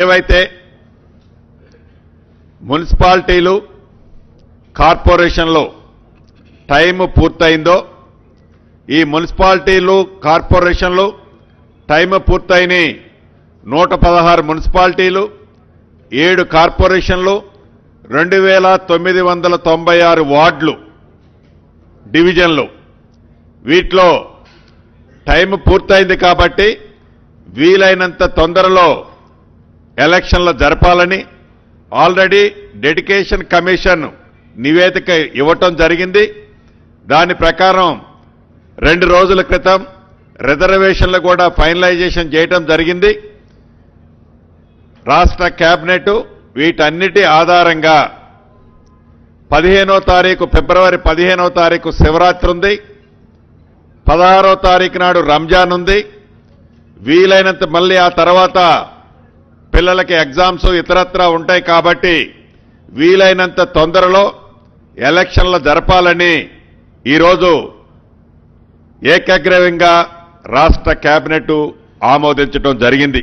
ఏవైతే మున్సిపాలిటీలు కార్పొరేషన్లో టైం పూర్తయిందో ఈ మున్సిపాలిటీలు కార్పొరేషన్లు టైం పూర్తయిన నూట పదహారు మున్సిపాలిటీలు ఏడు కార్పొరేషన్లు రెండు వేల తొమ్మిది వందల తొంభై ఆరు వార్డులు డివిజన్లు. వీటిలో టైం పూర్తయింది కాబట్టి వీలైనంత తొందరలో ఎలక్షన్లు జరపాలని ఆల్రెడీ డెడికేషన్ కమిషన్ నివేదిక ఇవ్వటం జరిగింది. దాని ప్రకారం రెండు రోజుల క్రితం రిజర్వేషన్లు కూడా ఫైనలైజేషన్ చేయటం జరిగింది. రాష్ట్ర కేబినెట్ వీటన్నిటి ఆధారంగా పదిహేనో తారీఖు ఫిబ్రవరి పదిహేనో తారీఖు శివరాత్రి ఉంది. పదహారో తారీఖు నాడు రంజాన్ ఉంది. వీలైనంత మళ్ళీ ఆ తర్వాత పిల్లలకి ఎగ్జామ్స్ ఇతరత్రా ఉంటాయి కాబట్టి వీలైనంత తొందరలో ఎలక్షన్లు జరపాలని ఈరోజు ఏకగ్రీవంగా రాష్ట్ర కేబినెట్ ఆమోదించడం జరిగింది.